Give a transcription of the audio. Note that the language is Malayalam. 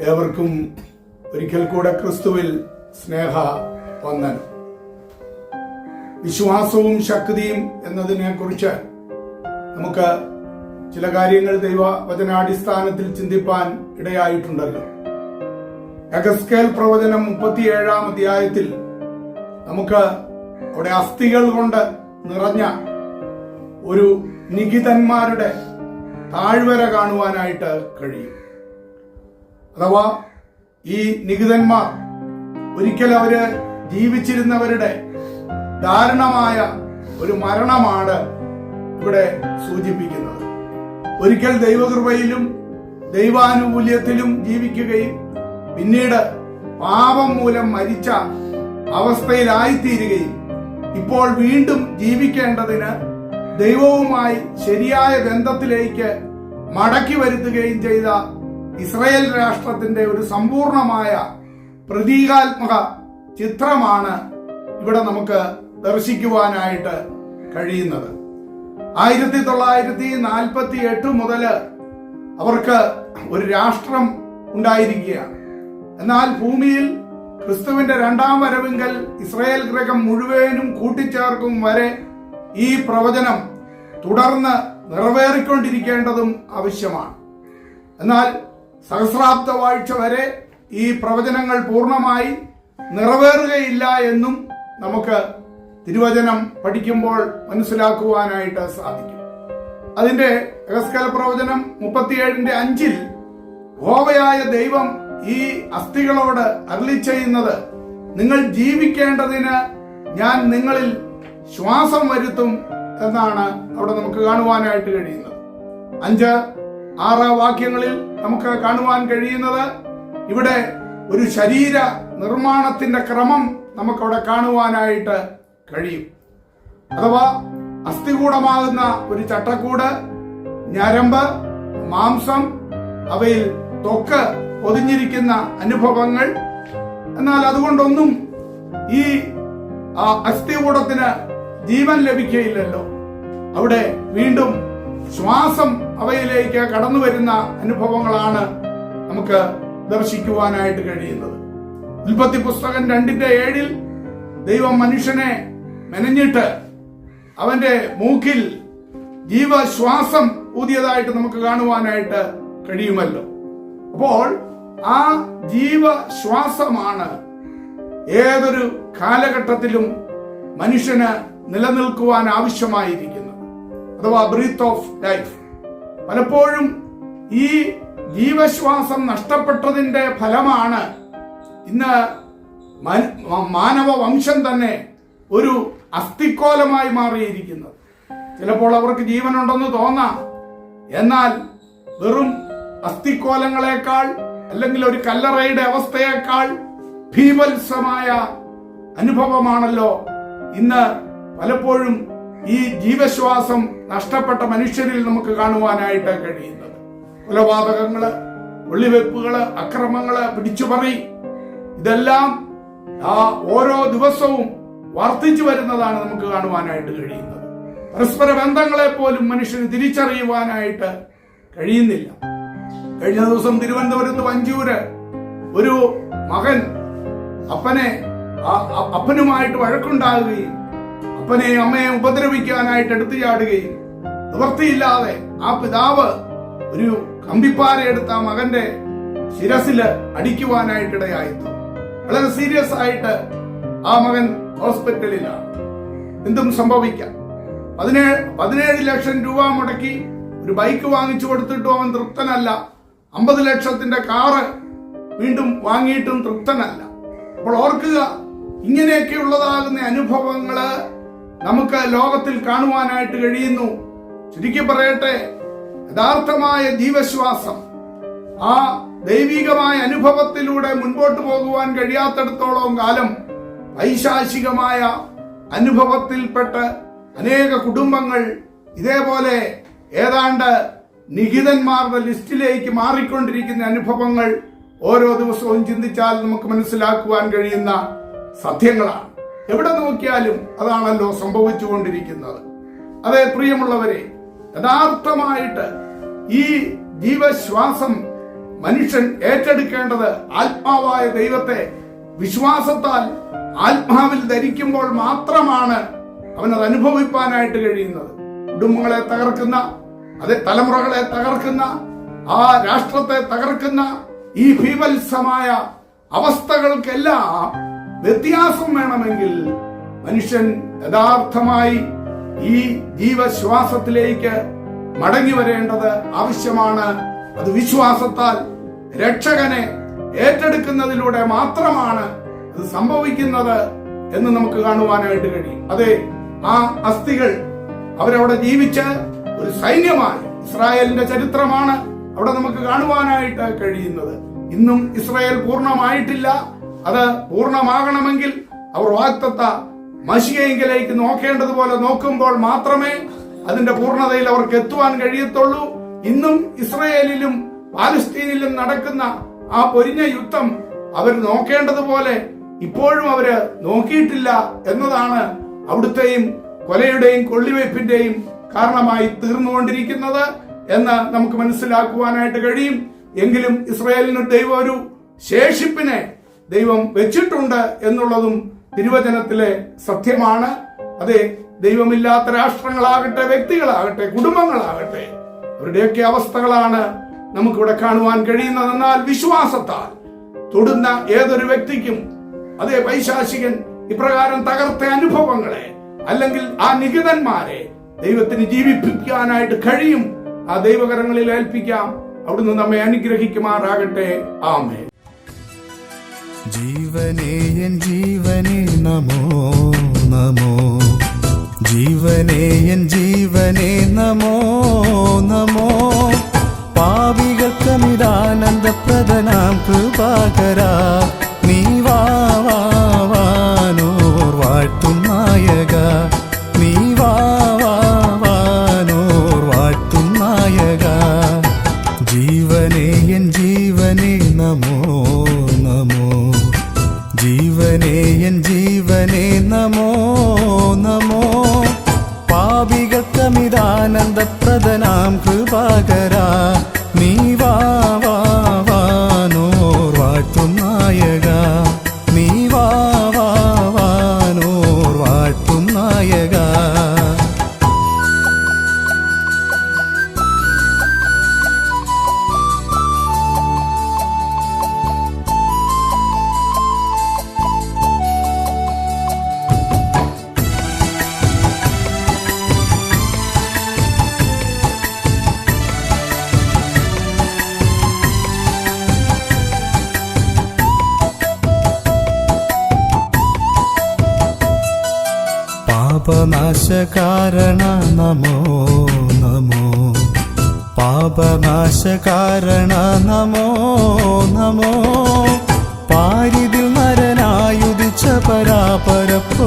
ഏവർക്കും ഒരിക്കൽ കൂടെ ക്രിസ്തുവിൽ സ്നേഹ വന്ദനം. വിശ്വാസവും ശക്തിയും എന്നതിനെ കുറിച്ച് നമുക്ക് ചില കാര്യങ്ങൾ ദൈവ വചനാടിസ്ഥാനത്തിൽ ചിന്തിപ്പാൻ ഇടയായിട്ടുണ്ടല്ലോ. എഗസ്കേൽ പ്രവചനം മുപ്പത്തിയേഴാം അധ്യായത്തിൽ നമുക്ക് അവിടെ അസ്ഥികൾ കൊണ്ട് നിറഞ്ഞ ഒരു നികിതന്മാരുടെ താഴ്വര കാണുവാനായിട്ട് കഴിയും. അഥവാ ഈ നികിതന്മാർ ഒരിക്കൽ അവർ ജീവിച്ചിരുന്നവരുടെ ദാരുണമായ ഒരു മരണമാണ് ഇവിടെ സൂചിപ്പിക്കുന്നത്. ഒരിക്കൽ ദൈവകൃപയിലും ദൈവാനുകൂല്യത്തിലും ജീവിക്കുകയും പിന്നീട് പാപം മൂലം മരിച്ച അവസ്ഥയിലായിത്തീരുകയും ഇപ്പോൾ വീണ്ടും ജീവിക്കേണ്ടതിന് ദൈവവുമായി ശരിയായ ബന്ധത്തിലേക്ക് മടക്കി വരുത്തുകയും ചെയ്ത ഇസ്രയേൽ രാഷ്ട്രത്തിന്റെ ഒരു സമ്പൂർണമായ പ്രതീകാത്മക ചിത്രമാണ് ഇവിടെ നമുക്ക് ദർശിക്കുവാനായിട്ട് കഴിയുന്നത്. ആയിരത്തി തൊള്ളായിരത്തി നാൽപ്പത്തി എട്ട് മുതൽ അവർക്ക് ഒരു രാഷ്ട്രം ഉണ്ടായിരിക്കുകയാണ്. എന്നാൽ ഭൂമിയിൽ ക്രിസ്തുവിന്റെ രണ്ടാം വരവിങ്കൽ ഇസ്രയേൽ ഗ്രഹം മുഴുവനും കൂട്ടിച്ചേർക്കും വരെ ഈ പ്രവചനം തുടർന്ന് നിറവേറിക്കൊണ്ടിരിക്കേണ്ടതും ആവശ്യമാണ്. എന്നാൽ സഹസ്രാബ്ദ വാഴ്ച വരെ ഈ പ്രവചനങ്ങൾ പൂർണമായി നിറവേറുകയില്ല എന്നും നമുക്ക് തിരുവചനം പഠിക്കുമ്പോൾ മനസ്സിലാക്കുവാനായിട്ട് സാധിക്കും. അതിന്റെ എഗസ്കൽ പ്രവചനം മുപ്പത്തിയേഴിന്റെ അഞ്ചിൽ ഹോവയായ ദൈവം ഈ അസ്ഥികളോട് അരളി ചെയ്യുന്നത് നിങ്ങൾ ജീവിക്കേണ്ടതിന് ഞാൻ നിങ്ങളിൽ ശ്വാസം വരുത്തും എന്നാണ് അവിടെ നമുക്ക് കാണുവാനായിട്ട് കഴിയുന്നത്. അഞ്ച് ആറ് വാക്യങ്ങളിൽ നമുക്ക് കാണുവാൻ കഴിയുന്നത് ഇവിടെ ഒരു ശരീര നിർമ്മാണത്തിന്റെ ക്രമം നമുക്കവിടെ കാണുവാനായിട്ട് കഴിയും. അഥവാ അസ്ഥികൂടമാകുന്ന ഒരു ചട്ടക്കൂട് ഞരമ്പ് മാംസം അവയിൽ തൊക്ക് പൊതിഞ്ഞിരിക്കുന്ന അനുഭവങ്ങൾ. എന്നാൽ അതുകൊണ്ടൊന്നും ഈ അസ്ഥികൂടത്തിന് ജീവൻ ലഭിക്കുകയില്ലല്ലോ അവിടെ വീണ്ടും ശ്വാസം അവയിലേക്ക് കടന്നു വരുന്ന അനുഭവങ്ങളാണ് നമുക്ക് ദർശിക്കുവാനായിട്ട് കഴിയുന്നത്. ഉൽപ്പത്തി പുസ്തകം രണ്ടിന്റെ ഏഴിൽ ദൈവം മനുഷ്യനെ മെനഞ്ഞിട്ട് അവന്റെ മൂക്കിൽ ജീവശ്വാസം ഊതിയതായിട്ട് നമുക്ക് കാണുവാനായിട്ട് കഴിയുമല്ലോ. അപ്പോൾ ആ ജീവശ്വാസമാണ് ഏതൊരു കാലഘട്ടത്തിലും മനുഷ്യന് നിലനിൽക്കുവാൻ ആവശ്യമായിരിക്കുന്നത് അഥവാ ബ്രീത്ത് ഓഫ് ലൈഫ് പലപ്പോഴും ഈ ജീവശ്വാസം നഷ്ടപ്പെട്ടതിന്റെ ഫലമാണ് ഇന്ന് മാനവ വംശം തന്നെ ഒരു അസ്ഥിക്കോലമായി മാറിയിരിക്കുന്നത്. ചിലപ്പോൾ അവർക്ക് ജീവനുണ്ടെന്ന് തോന്നാം. എന്നാൽ വെറും അസ്ഥിക്കോലങ്ങളെക്കാൾ അല്ലെങ്കിൽ ഒരു കല്ലറയുടെ അവസ്ഥയേക്കാൾ ഭീവത്സമായ അനുഭവമാണല്ലോ ഇന്ന് പലപ്പോഴും ഈ ജീവശ്വാസം നഷ്ടപ്പെട്ട മനുഷ്യരിൽ നമുക്ക് കാണുവാനായിട്ട് കഴിയുന്നത്. കൊലപാതകങ്ങൾ ഒളിവെപ്പുകൾ അക്രമങ്ങൾ പിടിച്ചുപറി ഇതെല്ലാം ആ ഓരോ ദിവസവും വർദ്ധിച്ചു വരുന്നതാണ് നമുക്ക് കാണുവാനായിട്ട് കഴിയുന്നത്. പരസ്പര ബന്ധങ്ങളെ പോലും മനുഷ്യന് തിരിച്ചറിയുവാനായിട്ട് കഴിയുന്നില്ല. കഴിഞ്ഞ ദിവസം തിരുവനന്തപുരത്ത് വഞ്ചൂര് ഒരു മകൻ അപ്പനെ അപ്പനുമായിട്ട് വഴക്കുണ്ടാകുകയും അപ്പനെ അമ്മയെ ഉപദ്രവിക്കാനായിട്ട് എടുത്തു ചാടുകയും നിവൃത്തിയില്ലാതെ ആ പിതാവ് ഒരു കമ്പിപ്പാര എടുത്ത ആ മകന്റെ ശിരസിൽ അടിക്കുവാനായിട്ടിടയായിരുന്നു. വളരെ സീരിയസ് ആയിട്ട് ആ മകൻ ഹോസ്പിറ്റലിലാണ്. എന്തും സംഭവിക്കാം. പതിനേഴ് പതിനേഴ് ലക്ഷം രൂപ മുടക്കി ഒരു ബൈക്ക് വാങ്ങിച്ചു കൊടുത്തിട്ടും അവൻ തൃപ്തനല്ല. അമ്പത് ലക്ഷത്തിന്റെ കാറ് വീണ്ടും വാങ്ങിയിട്ടും തൃപ്തനല്ല. അപ്പോൾ ഓർക്കുക ഇങ്ങനെയൊക്കെ ഉള്ളതാകുന്ന അനുഭവങ്ങൾ നമുക്ക് ലോകത്തിൽ കാണുവാനായിട്ട് കഴിയുന്നു. ചുരുക്കി പറയട്ടെ യഥാർത്ഥമായ ജീവശ്വാസം ആ ദൈവികമായ അനുഭവത്തിലൂടെ മുൻപോട്ട് പോകുവാൻ കഴിയാത്തടത്തോളം കാലം വൈശാചികമായ അനുഭവത്തിൽപ്പെട്ട് അനേക കുടുംബങ്ങൾ ഇതേപോലെ ഏതാണ്ട് നിഹിതന്മാരുടെ ലിസ്റ്റിലേക്ക് മാറിക്കൊണ്ടിരിക്കുന്ന അനുഭവങ്ങൾ ഓരോ ദിവസവും ചിന്തിച്ചാൽ നമുക്ക് മനസ്സിലാക്കുവാൻ കഴിയുന്ന സത്യങ്ങളാണ്. എവിടെ നോക്കിയാലും അതാണല്ലോ സംഭവിച്ചുകൊണ്ടിരിക്കുന്നത്. അതെ പ്രിയമുള്ളവരെ യഥാർത്ഥമായിട്ട് ഈ ജീവശ്വാസം മനുഷ്യൻ ഏറ്റെടുക്കേണ്ടത് ആത്മാവായ ദൈവത്തെ വിശ്വാസത്താൽ ആത്മാവിൽ ധരിക്കുമ്പോൾ മാത്രമാണ് അവനത് അനുഭവിപ്പാനായിട്ട് കഴിയുന്നത്. കുടുംബങ്ങളെ തകർക്കുന്ന അതെ തലമുറകളെ തകർക്കുന്ന ആ രാഷ്ട്രത്തെ തകർക്കുന്ന ഈ ഭീവത്സമായ അവസ്ഥകൾക്കെല്ലാം വ്യത്യാസം വേണമെങ്കിൽ മനുഷ്യൻ യഥാർത്ഥമായി ഈ ജീവശ്വാസത്തിലേക്ക് മടങ്ങി വരേണ്ടത് ആവശ്യമാണ്. അത് വിശ്വാസത്താൽ രക്ഷകനെ ഏറ്റെടുക്കുന്നതിലൂടെ മാത്രമാണ് ഇത് സംഭവിക്കുന്നത് എന്ന് നമുക്ക് കാണുവാനായിട്ട് കഴിയും. അതെ ആ അസ്ഥികൾ അവരവിടെ ജീവിച്ച് ഒരു സൈന്യമായി ഇസ്രായേലിന്റെ ചരിത്രമാണ് അവിടെ നമുക്ക് കാണുവാനായിട്ട് കഴിയുന്നത്. ഇന്നും ഇസ്രായേൽ പൂർണമായിട്ടില്ല. അത് പൂർണമാകണമെങ്കിൽ അവർ വാക്തത്ത മഷിയെങ്കിലേക്ക് നോക്കേണ്ടതുപോലെ നോക്കുമ്പോൾ മാത്രമേ അതിന്റെ പൂർണതയിൽ അവർക്ക് എത്തുവാൻ കഴിയത്തുള്ളൂ. ഇന്നും ഇസ്രയേലിലും പാലസ്തീനിലും നടക്കുന്ന ആ പൊരിഞ്ഞ യുദ്ധം അവർ നോക്കേണ്ടതുപോലെ ഇപ്പോഴും അവർ നോക്കിയിട്ടില്ല എന്നതാണ് അവിടുത്തെയും കൊലയുടെയും കൊള്ളിവയ്പിന്റെയും കാരണമായി തീർന്നുകൊണ്ടിരിക്കുന്നത് എന്ന് നമുക്ക് മനസ്സിലാക്കുവാനായിട്ട് കഴിയും. എങ്കിലും ഇസ്രയേലിന് ദൈവം ഒരു ശേഷിപ്പിനെ ദൈവം വെച്ചിട്ടുണ്ട് എന്നുള്ളതും തിരുവചനത്തിലെ സത്യമാണ്. അതെ ദൈവമില്ലാത്ത രാഷ്ട്രങ്ങളാകട്ടെ വ്യക്തികളാകട്ടെ കുടുംബങ്ങളാകട്ടെ അവരുടെയൊക്കെ അവസ്ഥകളാണ് നമുക്കിവിടെ കാണുവാൻ കഴിയുന്നതെന്നാൽ വിശ്വാസത്താൽ. തൊടുന്ന ഏതൊരു വ്യക്തിക്കും അതേ പൈശാചികൻ ഇപ്രകാരം തകർത്ത അനുഭവങ്ങളെ അല്ലെങ്കിൽ ആ നികിതന്മാരെ ദൈവത്തിന് ജീവിപ്പിക്കാനായിട്ട് കഴിയും. ആ ദൈവകരങ്ങളിൽ ഏൽപ്പിക്കാം. അവിടുന്ന് നമ്മെ അനുഗ്രഹിക്കുമാറാകട്ടെ. ആമേ ജീവനേ എൻ ജീവനേ നമോ നമോ. ജീവനേ എൻ ജീവനേ നമോ നമോ. പാപികൾക്കമിതാനന്ദപ്രദനാം കൃപാകര. പാപനാശകാരണ നമോ നമോ പാപനാശകാരണ നമോ നമോ പാരിതിൽ നരനായുദിച്ച പരാപരപ്പൊരുളേ